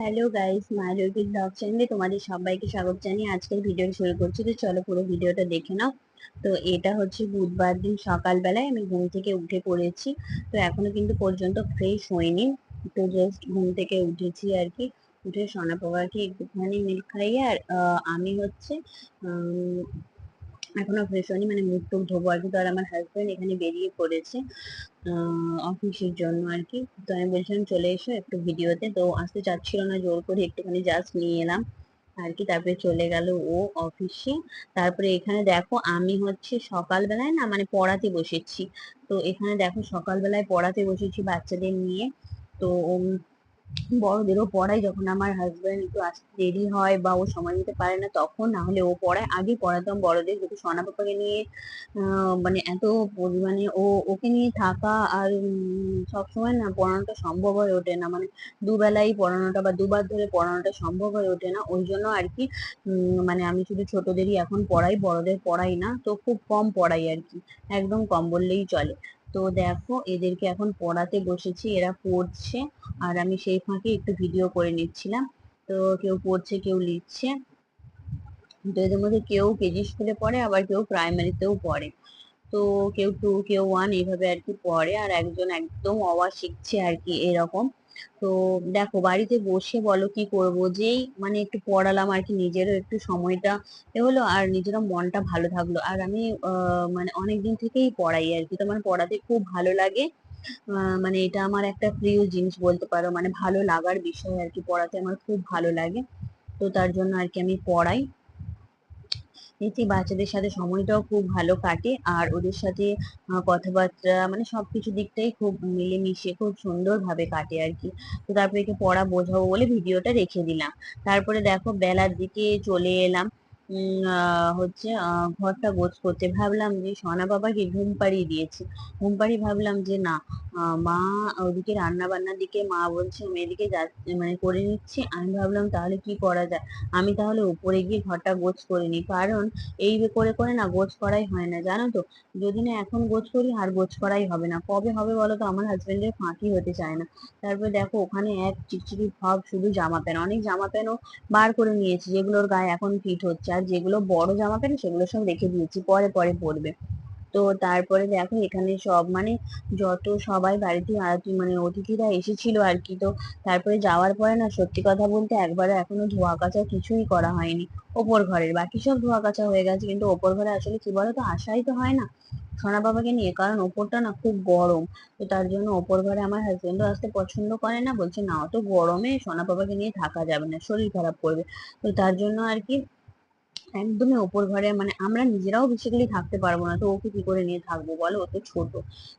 Hello guys মাইলুকি blog চ্যানেলে তোমাদের সবাইকে স্বাগত জানিয়ে আজকের ভিডিও শুরু করছি। তো চলো পুরো ভিডিওটা দেখে নাও। তো এটা হচ্ছে বুধবার দিন সকালবেলায় আমি ঘুম থেকে উঠে পড়েছি। তো এখনও কিন্তু পর্যন্ত ফ্রেশ হইনি। তো জাস্ট ঘুম থেকে উঠেছি আর কি উঠে সোনা বাবাকে একটুখানি মিল্ক খাইয়ে আর আমি হচ্ছে এখনও ফ্রেশ হয়নি মানে মুখ টুক ধোবো আর কি। তো আর আমার হাজবেন্ড এখানে বেরিয়ে পড়েছে অফিসের জন্য আর কি। তো আমি বলছিলাম চলে এসো একটু ভিডিওতে তো আসতে চাচ্ছিল না জোর করে, একটুখানি জাস্ট নিয়ে এলাম আর কি। তারপরে চলে গেল ও অফিসে তারপরে এখানে দেখো আমি হচ্ছে সকালবেলায় না মানে পড়াতে বসেছি। তো এখানে দেখো সকালবেলায় পড়াতে বসেছি বাচ্চাদের নিয়ে। তো বড়দেরও পড়াই যখন আমার হাজবেন্ড একটু আসতে দেরি হয় বা ও সময় দিতে পারে না তখন না হলে ও পড়ায়। আগে পড়াতাম বড়দের যেহেতু সোনা পাপাকে নিয়ে মানে এত পরিমাণে ও, ওকে নিয়ে থাকা আর সবসময় না পড়ানোটা সম্ভব হয়ে ওঠে না। মানে দুবেলাই পড়ানোটা বা দুবার ধরে পড়ানোটা সম্ভব হয়ে ওঠে না। ওই জন্য আর কি মানে আমি শুধু ছোটদেরই এখন পড়াই, বড়দের পড়াই না। তো খুব কম পড়াই আর কি। একদম কম বললেই চলে। তো দেখো এদেরকে এখন পড়াতে বসেছি, এরা পড়ছে। আর আমি সেই ফাঁকে একটু ভিডিও করে নিচ্ছিলাম। তো কেউ পড়ছে, কেউ লিখছে। তো এদের মধ্যে কেউ কেজি স্কুলে পড়ে, আবার কেউ প্রাইমারিতেও পড়ে। তো কেউ টু কেউ ওয়ান এইভাবে আর কি পড়ে। আর একজন একদম অওয়া শিখছে আর কি এরকম। তো দেখো বাড়িতে বসে বলো কি করব? যেই মানে একটু পড়ালাম আর কি নিজেরও একটু সময়টা এ হলো আর নিজেরও মনটা ভালো থাকল। আর আমি মানে অনেকদিন থেকেই পড়াই আর কি। তো আমার পড়াতে খুব ভালো লাগে। মানে এটা আমার একটা প্রিয় জিনিস বলতে পারো। মানে ভালো লাগার বিষয় আর কি। পড়াতে আমার খুব ভালো লাগে। তো তার জন্য আর কি আমি পড়াই। এতে বাচ্চাদের সাথে সময়টাও খুব ভালো কাটে। আর ওদের সাথে কথাবার্তা মানে সবকিছু দিকটাই খুব মিলেমিশে, খুব সুন্দরভাবে কাটে আর কি তো তারপরে একে পড়া বোঝাবো বলে ভিডিওটা রেখে দিলাম। তারপরে দেখো বেলার দিকে চলে এলাম। হচ্ছে ঘরটা গোছ করতে। ভাবলাম যে সোনা বাবাকে ঘুম পাড়িয়ে দিয়েছি। ঘুম পাড়িয়ে ভাবলাম যে না মা ওদিকে রান্না বান্নার দিকে, মা বলছে আমি এদিকে যাচ্ছি মানে করে নিচ্ছি। আমি ভাবলাম তাহলে কি করা যায়? আমি তাহলে উপরে গিয়ে ঘরটা গোছ করে নিই। কারণ এই করে করে না গোছ করাই হয় না, জানো তো? যদি না এখন গোছ করি, আর গোছ করাই হবে না। কবে হবে বলো তো? আমার হাজবেন্ডের ফাঁকি হতে চায় না। তারপরে দেখো, ওখানে এক চিকচিকি ভাব শুধু জামা প্যান্ট। অনেক জামা প্যান্টও বার করে নিয়েছি যেগুলোর গায়ে এখন ফিট হচ্ছে। আর যেগুলো বড় জামা প্যান্ট সেগুলো সব রেখে দিয়েছি, পরে পরে পরবে। তো তারপরে দেখো এখানে সব মানে যত সবাই বাড়িতে আত্মীয় মানে অতিথিরা এসেছিল আর কি, তো তারপরে যাওয়ার পরে না সত্যি কথা বলতে একবারে এখনও ধোয়া কাচা কিছুই করা হয়নি। ওপর ঘরের বাকি সব ধোয়া কাচা হয়ে গেছে, কিন্তু ওপর ঘরে আসলে কি বলতো আসাই তো হয় না সোনা বাবাকে নিয়ে, কারণ ওপরটা না খুব গরম। তো তার জন্য ওপর ঘরে আমার হাজবেন্ডও আসতে পছন্দ করে না, বলছে না অত গরমে সোনা বাবাকে নিয়ে থাকা যাবে না, শরীর খারাপ করবে। তো তার জন্য আর কি একদমই ওপর ঘরে মানে আমরা নিজেরাও বেসিক্যালি থাকতে পারব না। তো ওকে কি করে নিয়ে থাকব বলো? ও তো ছোট।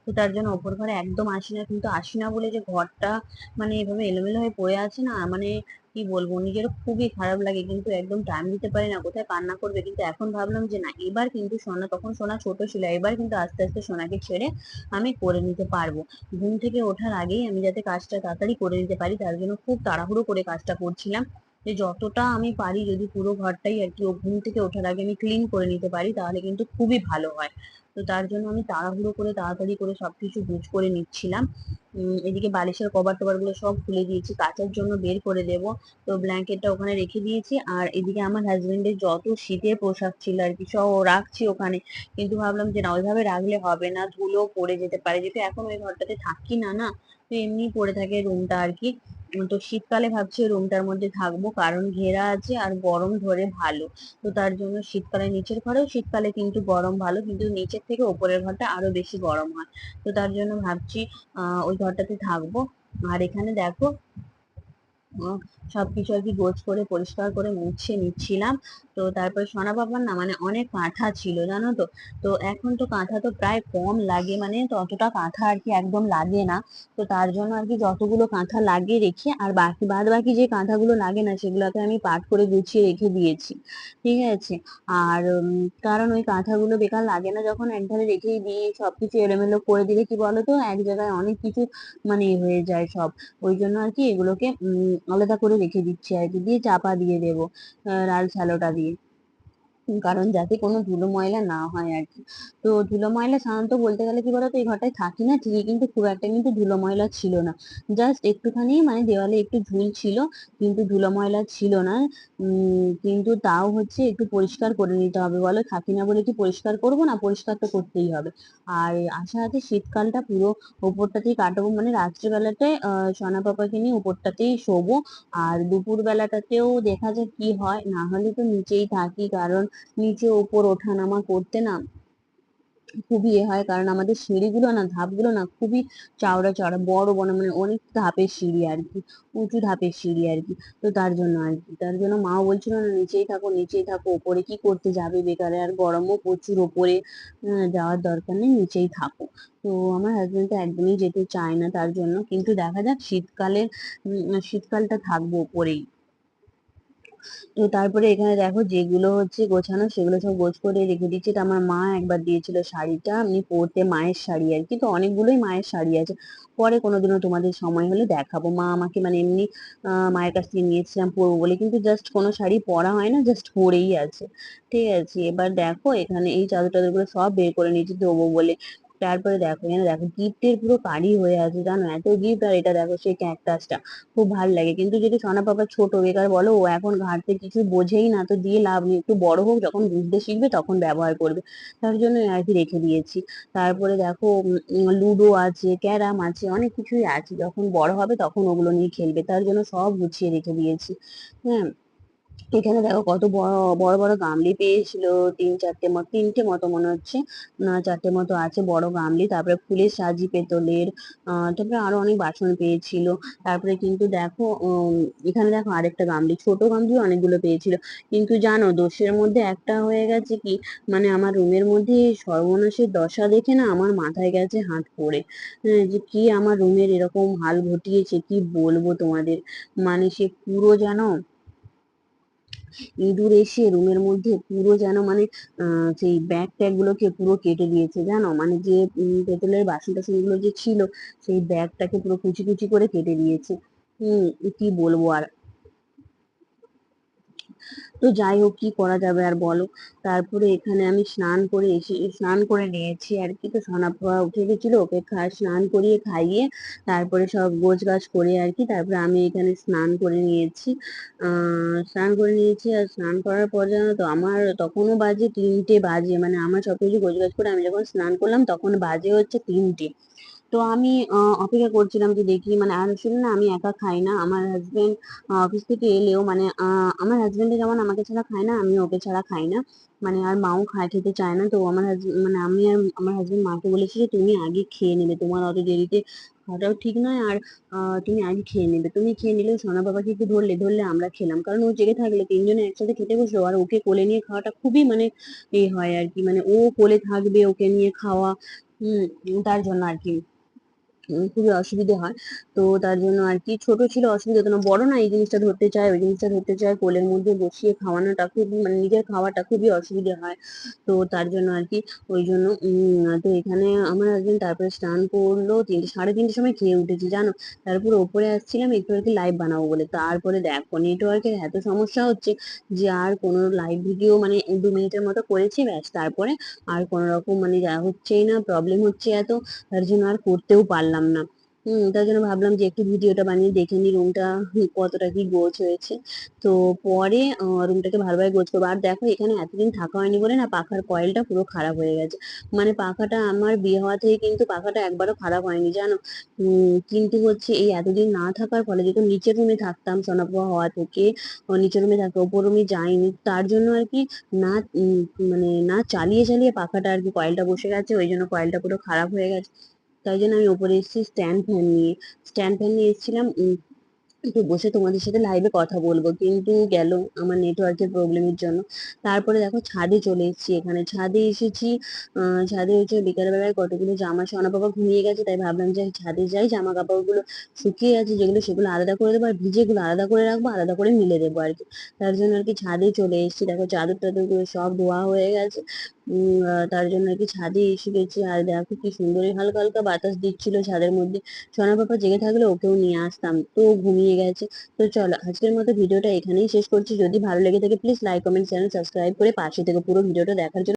তো তার জন্য ওপর ঘরে একদম আসি না। কিন্তু আসি না বলে যে ঘরটা মানে এভাবে এলোমেলো হয়ে পড়ে আছে না মানে কি বলব নিজের খুবই খারাপ লাগে। কিন্তু একদম টাইম দিতে পারি না, কোথায় কান্না করবে? কিন্তু এখন ভাবলাম যে না, এবার কিন্তু সোনা, তখন সোনা ছোট ছিল, এবার কিন্তু আস্তে আস্তে সোনাকে ছেড়ে আমি করে নিতে পারব। ঘুম থেকে ওঠার আগেই আমি যাতে কাজটা তাড়াতাড়ি করে নিতে পারি, তার জন্য খুব তাড়াহুড়ো করে কাজটা করছিলাম। যে যতটা আমি পারি যদি পুরো ঘরটাই আর কি ঘুম থেকে ওঠার আগে আমি ক্লিন করে নিতে পারি, তাহলে কিন্তু খুবই ভালো হয়। তো তার জন্য আমি তাড়াহুড়ো করে, তাড়াতাড়ি করে সবকিছু গুছ করে নিচ্ছিলাম। এদিকে বালিশের কভারগুলো সব খুলে দিয়েছি, কাচার জন্য বের করে দেব। তো ব্ল্যাঙ্কেটটা ওখানে রেখে দিয়েছি, আর এদিকে আমার হাজবেন্ডের যত শীতের পোশাক ছিল আর কি, সব রাখছি ওখানে। কিন্তু ভাবলাম যে না, ওইভাবে রাখলে হবে না, ধুলো পড়ে যেতে পারে, যেহেতু এখন ওই ঘরটাতে থাকি না না? তো এমনি পড়ে থাকে রুমটা আর কি। তো শীতকালে ভাবছি রুমটার মধ্যে থাকব। কারণ ঘেরা আছে আর গরম ধরে ভালো। তো তার জন্য শীতকালে নিচের ঘরেও শীতকালে কিন্তু গরম ভালো। কিন্তু নিচের থেকে ওপরের ঘরটা আরও বেশি গরম হয়। তো তার জন্য ভাবছি, আহ, ওই ঘরটাতে থাকব। আর এখানে দেখো সবকিছু আর কি গোছ করে, পরিষ্কার করে মুছে নিচ্ছিলাম। তো তারপর সোনা বাবার না মানে অনেক কাঁথা ছিল, জানো তো? তো এখন তো কাঁথা তো প্রায় কম লাগে মানে ততটা কাঁথা আর কি একদম লাগে না। তো তার জন্য আর কি যতগুলো কাঁথা লাগে রেখে, আর বাকি বাদ বাকি যে কাঁথাগুলো লাগে না, সেগুলোকে আমি পাট করে গুছিয়ে রেখে দিয়েছি। ঠিক আছে? আর কারণ ওই কাঁথাগুলো বেকার লাগে না, যখন একধারে রেখেই দিই, সবকিছু এলোমেলো করে দিলে কি বলতো এক জায়গায় অনেক কিছু মানে হয়ে যায় সব। ওই জন্য আর কি এগুলোকে আলাদা করে রেখে দিচ্ছি আর কি। দিয়ে চাপা দিয়ে দেবো লাল শ্যালোটা দিয়ে। কারণ যাতে কোনো ধুলো ময়লা না হয় আর কি। তো ধুলো ময়লা সাধারণত বলতে গেলে কি বলতো, এই ঘরটায় থাকি না ঠিকই, কিন্তু খুব একটা কিন্তু ধুলো ময়লা ছিল না। জাস্ট একটুখানি মানে দেওয়ালে একটু ঝুল ছিল, কিন্তু ধুলো ময়লা ছিল না। কিন্তু তাও হচ্ছে একটু পরিষ্কার করে নিতে হবে। বলো থাকি না বলে কি পরিষ্কার করব না? পরিষ্কার তো করতেই হবে। আর আশা আছে শীতকালটা পুরো ওপরটাতেই কাটাবো মানে রাত্রিবেলাতে আহ সোনা পাপাকে নিয়ে ওপরটাতেই শোবো। আর দুপুর বেলাটাতেও দেখা যাক কি হয়। না হলে তো নিচেই থাকি, কারণ নিচে ওপর ওঠানামা করতে না খুবই এ হয়, কারণ আমাদের সিঁড়িগুলো না, ধাপগুলো না খুবই চওড়া চওড়া, বড় বড় মানে অনেক ধাপের সিঁড়ি আর কি, উঁচু ধাপের সিঁড়ি আর কি, তো তার জন্য আর কি, তার জন্য মাও বলছিল না, নিচেই থাকো নিচেই থাকো, ওপরে কি করতে যাবে বেকারে, আর গরমও প্রচুর, ওপরে যাওয়ার দরকার নেই, নিচেই থাকো। তো আমার হাজব্যান্ড তো একদমই যেতে চায় না তার জন্য, কিন্তু দেখা যাক শীতকালে শীতকালটা থাকব ওপরেই। তো তারপরে এখানে দেখো যেগুলো হচ্ছে গোছানো সেগুলো সব গোছ করে রেখে দিচ্ছি। তো আমার মা একবার দিয়েছিল শাড়িটা, আমি পরতে মায়ের শাড়ি আর কি। তো অনেকগুলোই মায়ের শাড়ি আছে। পরে কোনোদিনও তোমাদের সময় হলে দেখাবো। মা আমাকে মানে এমনি মায়ের কাছ থেকে নিয়েছিলাম পরবো বলে। কিন্তু জাস্ট কোনো শাড়ি পরা হয় না জাস্ট পরেই আছে। ঠিক আছে, এবার দেখো এখানে এই চাদর টাদরগুলো সব বের করে নিয়েছি দেবো বলে। তারপরে দেখো এখানে দেখো গিফটের পুরো কারি হয়ে আছে, জানো? এত গিফট আর এটা দেখো, সেই ক্যাকটাসটা খুব ভালো লাগে। কিন্তু যদি সোনা পাপা ছোট বেকার বলো, ও এখন ঘাটতে কিছু বোঝেই না, তো দিয়ে লাভ নেই। একটু বড় হোক, যখন বুঝতে শিখবে, তখন ব্যবহার করবে। তার জন্য আর কি রেখে দিয়েছি। তারপরে দেখো লুডো আছে, ক্যারাম আছে, অনেক কিছুই আছে। যখন বড় হবে, তখন ওগুলো নিয়ে খেলবে। তার জন্য সব গুছিয়ে রেখে দিয়েছি। হ্যাঁ এখানে দেখো কত বড় বড় বড় গামলি পেয়েছিল তিন চারটে মতো তিনটে মতো মনে হচ্ছে। না চারটে মতো আছে বড় গামলি তারপরে ফুলের সাজি পেতলের তারপরে আরও অনেক বাসন পেয়েছিল। তারপরে কিন্তু দেখো এখানে দেখো আরেকটা গামলি ছোট গামলি অনেকগুলো পেয়েছিল। কিন্তু জানো দোষের মধ্যে একটা হয়ে গেছে কি মানে আমার রুমের মধ্যে সর্বনাশের দশা দেখে না আমার মাথায় গেছে হাত পড়ে। হ্যাঁ, যে কি আমার রুমের এরকম হাল ঘটিয়েছে কি বলব তোমাদের? মানে সে পুরো জানো ইঁদুর এসে রুমের মধ্যে পুরো যেন মানে সেই ব্যাগ ট্যাগ গুলোকে পুরো কেটে দিয়েছে, জানো? মানে যে পেতলের বাসন টাসনগুলো যে ছিল, সেই ব্যাগটাকে পুরো কুচি কুচি করে কেটে দিয়েছে। হুম, কি বলব আর? তো যাই হোক, কি করা যাবে আর বলো? তারপরে এখানে আমি স্নান করে এসে, স্নান করে নিয়েছি আর কি। তো সোনাপা উঠে গেছিল, ওকে স্নান করিয়ে খাইয়ে তারপরে সব গোছ গাছ করে আর কি, তারপরে আমি এখানে স্নান করে নিয়েছি। স্নান করে নিয়েছি আর স্নান করার পর জানো তো, আমার তখনও বাজে তিনটে বাজে মানে আমার সব কিছু গোছ গাছ করে আমি যখন স্নান করলাম, তখন বাজে হচ্ছে তিনটে। তো আমি অপেক্ষা করছিলাম যে দেখি মানে আর আসলে না, আমি একা খাই না, আমার হাজবেন্ড অফিস থেকে এলেও মানে আমার হাজবেন্ডে যেমন আমাকে ছাড়া খায় না, আমি ওকে ছাড়া খাই না মানে আর মাও খায়, খেতে চায় না, তো আমার হাজব্যান্ড মানে আমি আর আমার হাজবেন্ড মাকে বলেছি যে তুমি আগে খেয়ে নেবে, তোমার অত দেরিতে খাওয়াটাও ঠিক নয়, আর তুমি আগে খেয়ে নেবে, তুমি খেয়ে নিলেও সোনা বাবাকে একটু ধরলে ধরলে আমরা খেলাম, কারণ ও জেগে থাকলে, তিনজনে একসাথে খেতে বসল, আর ওকে কোলে নিয়ে খাওয়াটা খুবই মানে এ হয় আর কি মানে ও কোলে থাকবে, ওকে নিয়ে খাওয়া তার জন্য আর কি। খুবই অসুবিধে হয়। তো তার জন্য আর কি ছোট ছিল, অসুবিধা হতো না। বড় না, এই জিনিসটা ধরতে চায়, ওই জিনিসটা ধরতে চায়। কোলের মধ্যে বসিয়ে খাওয়ানোটা খুব মানে নিজের খাওয়াটা খুবই অসুবিধে হয়। তো তার জন্য আর কি ওই জন্য তো এখানে আমার হাজবেন্ড তারপরে স্নান করল তিনটে, সাড়ে তিনটের সময় খেয়ে উঠেছি, জানো? তারপরে ওপরে আসছিলাম, একটু আর কি লাইভ বানাবো বলে। তারপরে দেখো নেটওয়ার্কের এত সমস্যা হচ্ছে যে আর কোনো লাইভ ভিডিও মানে দু মিনিটের মতো করেছি, ব্যাস। তারপরে আর কোনো রকম মানে যা হচ্ছেই না প্রবলেম হচ্ছে এত। তার জন্য আর করতেও পারলাম পারলাম না। হম, তার জন্য ভাবলাম যে একটু ভিডিওটা বানিয়ে দেখে নি রুমটা কতটা কি গোছ হয়েছে। তো পরে রুমটাকে ভালোভাবে গোছ করব। আর দেখো, এখানে এতদিন থাকা হয়নি বলে না পাখার কয়েলটা পুরো খারাপ হয়ে গেছে। মানে পাখাটা আমার বিয়ে হওয়া থেকে কিন্তু পাখাটা একবারও খারাপ হয়নি, জানো? কিন্তু হচ্ছে এই এতদিন না থাকার ফলে যেহেতু নিচের রুমে থাকতাম সোনাপোয়া হওয়া থেকে নিচের রুমে থাকতো ওপর রুমে যাইনি, তার জন্য আর কি না মানে না চালিয়ে চালিয়ে পাখাটা আর কি কয়েলটা বসে গেছে, ওই জন্য কয়েলটা পুরো খারাপ হয়ে গেছে। তাই জন্য আমি ওপরে এসেছি স্ট্যান্ড ফ্যান নিয়ে স্ট্যান্ড ফ্যান নিয়ে এসেছিলাম একটু বসে তোমাদের সাথে লাইভে কথা বলব। কিন্তু গেল আমার নেটওয়ার্কের প্রবলেমের জন্য। তারপরে দেখো ছাদে চলে এসেছি এখানে। ছাদে এসেছি ছাদে হচ্ছে বিকালবেলায় কতগুলো জামা সোনা বাবা ঘুমিয়ে গেছে, তাই ভাবলাম যে ছাদে যাই, জামা কাপড়গুলো শুকিয়ে আছে, যেগুলো সেগুলো আলাদা করে দেবো, আর ভিজেগুলো আলাদা করে রাখব, আলাদা করে মিলে দেবো আর কি। তার জন্য আর কি ছাদে চলে এসেছি। দেখো চাদর টাদরগুলো সব ধোয়া হয়ে গেছে। তার জন্য আর কি ছাদে এসে গেছি। আর দেখো কি সুন্দরই হালকা হালকা বাতাস দিচ্ছিল ছাদের মধ্যে। সোনা পাপা জেগে থাকলে ওকেও নিয়ে আসতাম। তো ঘুমিয়ে হয়ে গেছে। তো চলো, আজকের মতো ভিডিওটা এখানেই শেষ করছি। যদি ভালো লেগে থাকে please like comment channel subscribe করে পাশে থেকে পুরো ভিডিওটা দেখার জন্য